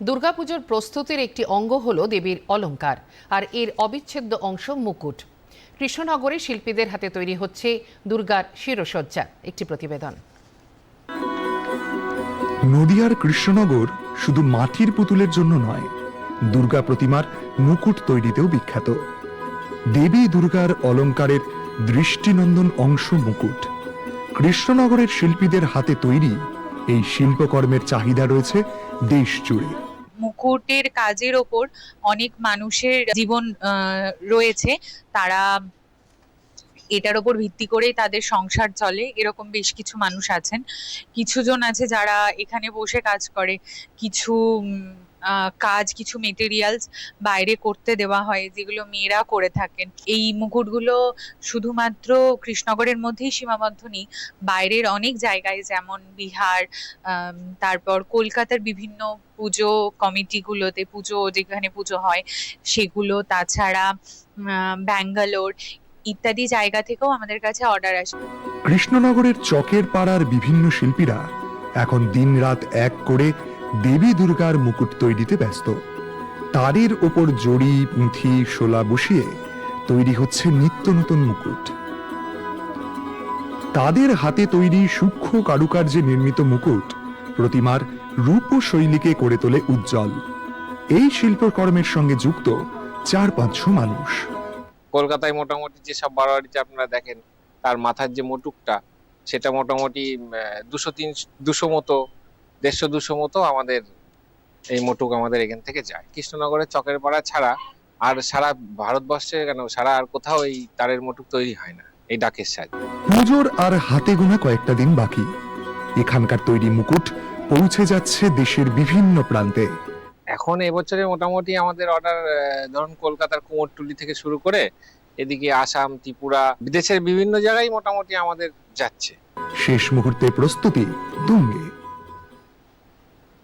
দুর্গাপুজোর প্রস্তুতির একটি অঙ্গ হল দেবীর অলংকার আর এর অবিচ্ছেদ্য অংশ মুকুট। কৃষ্ণনগরে শিল্পীদের হাতে তৈরি হচ্ছে দুর্গার শিরসজ্জা, একটি প্রতিবেদন। নদিয়ার কৃষ্ণনগর শুধু মাটির পুতুলের জন্য নয়, দুর্গা প্রতিমার মুকুট তৈরিতেও বিখ্যাত। দেবী দুর্গার অলংকারের দৃষ্টিনন্দন অংশ মুকুট। কৃষ্ণনগরের শিল্পীদের হাতে তৈরি এই শিল্পকর্মের চাহিদা রয়েছে দেশ জুড়ে মুকুটের কাজের ওপর অনেক মানুষের জীবন রয়েছে। তারা এটার ওপর ভিত্তি করেই তাদের সংসার চলে। এরকম বেশ কিছু মানুষ আছেন। কিছু জন আছে যারা এখানে বসে কাজ করে। কিছু কাজ, কিছু মেটেরিয়ালস বাইরে করতে দেওয়া হয়, যেগুলো মেয়েরা করে থাকেন। এই মুকুটগুলো শুধুমাত্র কৃষ্ণনগরের মধ্যেই সীমাবদ্ধ নেই, বাইরের অনেক জায়গায়, যেমন বিহার তারপর কলকাতার বিভিন্ন পুজো কমিটিগুলোতে পুজো, যেখানে পুজো হয়, সেগুলো, তাছাড়া ব্যাঙ্গালোর ইত্যাদি জায়গা থেকেও আমাদের কাছে অর্ডার আসে। কৃষ্ণনগরের চকের পাড়ার বিভিন্ন শিল্পীরা এখন দিনরাত এক করে দেবী দুর্গার মুকুট তৈরিতে ব্যস্ত। তারের ওপর জড়ি, পুঁথি, শোলা বসিয়ে তৈরি হচ্ছে নিত্য নতুন মুকুট। তাদের হাতে তৈরি সূক্ষ্ম কারুকার্যে নির্মিত মুকুট প্রতিমার রূপ ও শৈলীকে করে তোলে উজ্জ্বল। এই শিল্পকর্মের সঙ্গে যুক্ত চার পাঁচশো মানুষ। কলকাতায় মোটামুটি যেসব বারোয়ারিতে আপনারা দেখেন, তার মাথার যে মোটুকটা, সেটা মোটামুটি দুশো তিন, দুশো মতো দেড়শো দুশো মতো আমাদের এই মোটুক আমাদের এখান থেকে যায়। কৃষ্ণনগরের চকের পাড়া ছাড়া আর সারা ভারতবর্ষে কেন সারা আর কোথাও এই তারের মোটুক তৈরি হয় না এই ডাকের সাহায্যে পুজোর আর হাতে গোনা কয়েকটা দিন বাকি। এখানকার তৈরি মুকুট পৌঁছে যাচ্ছে দেশের বিভিন্ন প্রান্তে। এখন এবছরে মোটামুটি আমাদের অর্ডার ধরুন কলকাতার কুমোরটুলি থেকে শুরু করে এদিকে আসাম ত্রিপুরা বিদেশের বিভিন্ন জায়গায় মোটামুটি আমাদের যাচ্ছে। শেষ মুহূর্তে প্রস্তুতি তুঙ্গে।